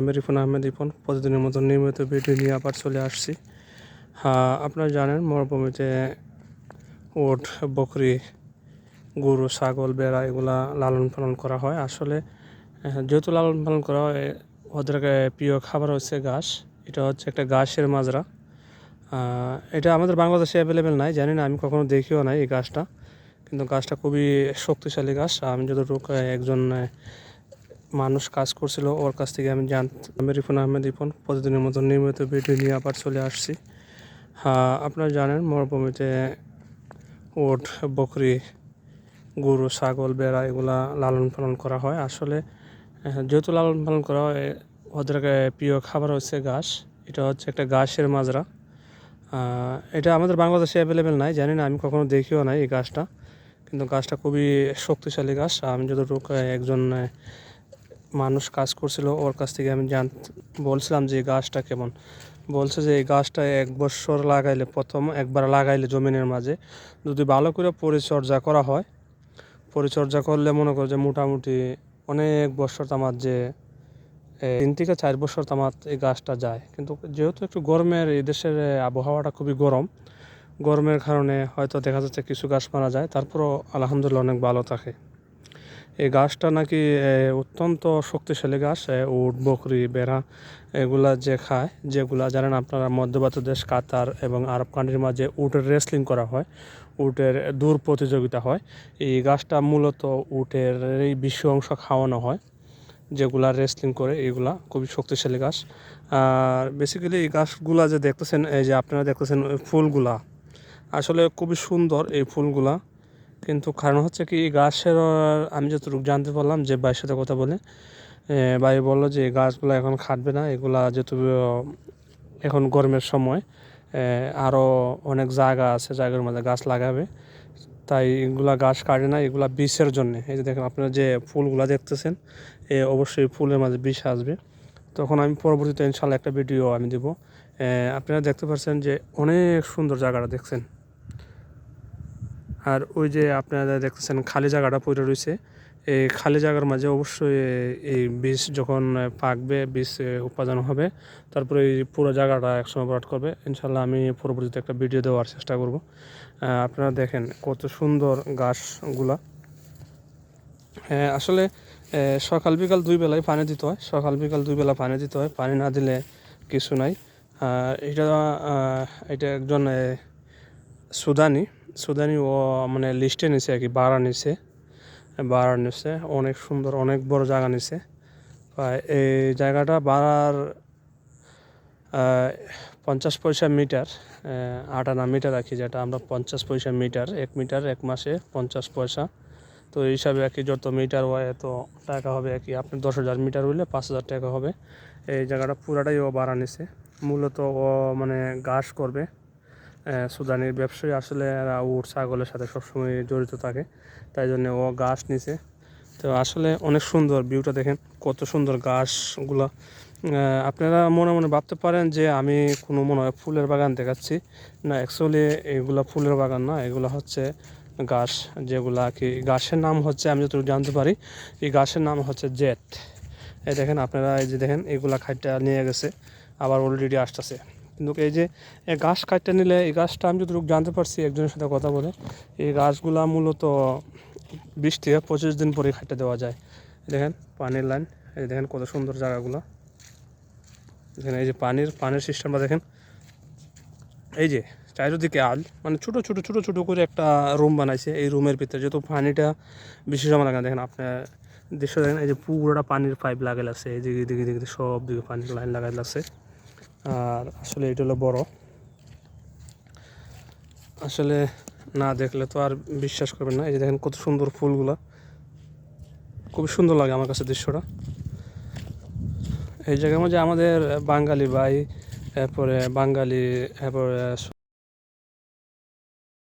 আমি রিফন আহমেদ রিফন প্রতিদিনের মতো নিয়মিত ভিডিও নিয়ে আবার চলে আসছি। হ্যাঁ আপনারা জানেন মরুভূমিতে ওট, বকরি, গরু, ছাগল, বেড়া এগুলা লালন পালন করা হয়। আসলে যেহেতু লালন পালন করা হয়, ওদের প্রিয় খাবার হচ্ছে ঘাস। এটা হচ্ছে একটা ঘাসের মাজরা। এটা আমাদের বাংলাদেশে অ্যাভেলেবেল নাই, জানি না, আমি কখনো দেখিও নাই এই গাছটা কিন্তু গাছটা খুবই শক্তিশালী গাছ আমি যতটুকু একজন মানুষ কাজ করছিল, ওর কাছ থেকে আমি জান, আমি রিফন আহমেদ রিফন প্রতিদিনের মতো নিয়মিত ভিডিও নিয়ে আবার চলে আসছি। হ্যাঁ আপনারা জানেন মরুভূমিতে ওট, বকরি, গরু, ছাগল, বেড়া এগুলা লালন পালন করা হয়। আসলে যেহেতু লালন পালন করা হয়, ওদের প্রিয় খাবার হচ্ছে ঘাস, এটা হচ্ছে একটা ঘাসের মাজরা। এটা আমাদের বাংলাদেশে অ্যাভেলেবেল নাই, জানি না, আমি কখনো দেখিও নাই এই গাছটা কিন্তু গাছটা খুবই শক্তিশালী গাছ আমি যতটুকু একজন মানুষ কাজ করছিল, ওর কাছ থেকে আমি জান, বলছিলাম যে গাছটা কেমন। বলছে যে এই গাছটা এক বছর লাগাইলে, প্রথম একবার লাগাইলে জমিনের মাঝে। যদি ভালো করে পরিচর্যা করা হয়, পরিচর্যা করলে মনে করো যে মোটামুটি অনেক বছর তামার যে তিন থেকে চার বছর তামার এই গাছটা যায়। কিন্তু যেহেতু একটু গরমের, এই দেশের আবহাওয়াটা খুবই গরম, গরমের কারণে হয়তো দেখা যাচ্ছে কিছু গাছ মারা যায়, তারপরও আলহামদুলিল্লাহ অনেক ভালো থাকে। এই গাছটা নাকি অত্যন্ত শক্তিশালী গাছ উট, বকরি, বেড়া, এগুলা যে খায়, যেগুলা জানেন আপনারা মধ্যপ্রাচ্য দেশ কাতার এবং আরব কান্ট্রির মাঝে উটের রেসলিং করা হয়, উটের দূর প্রতিযোগিতা হয়। এই গাছটা মূলত উটের এই বিশ্ব অংশ খাওয়ানো হয়, যেগুলা রেসলিং করে, এগুলা খুবই শক্তিশালী গাছ। আর বেসিক্যালি এই গাছগুলা যে দেখতেছেন, এই যে আপনারা দেখতেছেন, ফুলগুলা, আসলে খুবই সুন্দর এই ফুলগুলা। কিন্তু কারণ হচ্ছে কি গাছের, আমি যতটুকু জানতে পারলাম যে ভাইয়ের সাথে কথা বলে ভাই বলল যে গাছগুলো এখন খাটবে না, এগুলা যেহেতু এখন গরমের সময় আরও অনেক জায়গা আছে জায়গার মধ্যে গাছ লাগাবে, তাই এগুলা গাছ কাটে না, এগুলা বিষের জন্য। এই যে দেখেন আপনারা যে ফুলগুলা দেখতেছেন, এ, অবশ্যই ফুলের মাঝে বিষ আসবে। তখন আমি পরবর্তীতে ইনশাল্লাহ একটা ভিডিও আমি দেব। আপনারা দেখতে পাচ্ছেন যে অনেক সুন্দর জায়গাটা দেখছেন। আর ওই যে আপনারা দেখতেছেন খালি জায়গাটা পড়ে রয়েছে। এই খালি জায়গার মাঝে অবশ্যই এই বীজ যখন পাকবে, বীজ উৎপাদন হবে, তারপরে এই পুরো জায়গাটা একসময় ভরাট করবে। ইনশাল্লাহ আমি পরবর্তীতে একটা ভিডিও দেওয়ার চেষ্টা করব। আপনারা দেখেন কত সুন্দর গাছগুলা। হ্যাঁ আসলে সকাল বিকাল দুই বেলায় পানি দিতে হয়। সকাল বিকাল দুই বেলা পানি দিতে হয়। পানি না দিলে কিছু নাই। এটা এটা একজন সুদানি। সুদানি ও মানে লিস্টে নিছে আর কি বাড়া নিছে। বাড়া নিছে অনেক সুন্দর অনেক বড় জায়গা নিছে। এই জায়গাটা বাড়ার পঞ্চাশ পয়সা মিটার আহ, আট আনা মিটার রাখি যেটা আমরা পঞ্চাশ পয়সা মিটার এক মিটার এক মাসে পঞ্চাশ পয়সা। তো এই হিসাবে আর কি যত মিটার হয় এত টাকা হবে আর কি। আপনি দশ হাজার মিটার হইলে পাঁচ হাজার টাকা হবে। এই জায়গাটা পুরাটাই ও বাড়া নিছে। মূলত ও মানে ঘাস করবে। সুদানির ব্যবসায়ী আসলে এরা উট, ছাগলের সাথে সবসময় জড়িত থাকে, তাই জন্য ও গাছ নিছে। তো আসলে অনেক সুন্দর ভিউটা দেখেন, কত সুন্দর গাছগুলো আপনারা মনে মনে ভাবতে পারেন যে আমি কোনো মনে হয় ফুলের বাগান দেখাচ্ছি। না অ্যাকচুয়ালি এগুলা ফুলের বাগান না, এগুলো হচ্ছে গাছ যেগুলা কি গাছের নাম হচ্ছে, আমি যতটুকু জানতে পারি, এই গাছের নাম হচ্ছে জেট। এই দেখেন আপনারা, এই যে দেখেন, এগুলা খাইটা নিয়ে গেছে, আবার অলরেডি আসতেছে। কিন্তু এই যে গাছ কাটতে নিলে এই গাছটা আমি যতটুকু জানতে পারছি একজনের সাথে কথা বলে, এই গাছগুলা মূলত বিশ থেকে পঁচিশ দিন পরে খাইতে দেওয়া যায়। দেখেন পানির লাইন, এই দেখেন কত সুন্দর জায়গাগুলো। দেখেন এই যে পানির পানির সিস্টেমটা দেখেন। এই যে চারিদিকে আল মানে ছোটো ছোটো ছোটো ছোটো করে একটা রুম বানাইছে, এই রুমের ভিতরে যেহেতু পানিটা বেশি সময় লাগে দেখেন আপনার দৃশ্য দেখেন, এই যে পুরোটা পানির পাইপ লাগাই লাগছে এই দিকে দিকে দিকে সব দিকে পানির লাইন লাগাই লাগছে আর আসলে এটা হলো বড়। আসলে না দেখলে তো আর বিশ্বাস করবেন না। এই যে দেখেন কত সুন্দর ফুলগুলা। খুব সুন্দর লাগে আমার কাছে দৃশ্যটা। এই জায়গার মধ্যে আমাদের বাঙালি ভাই, এরপরে বাঙালি, এরপরে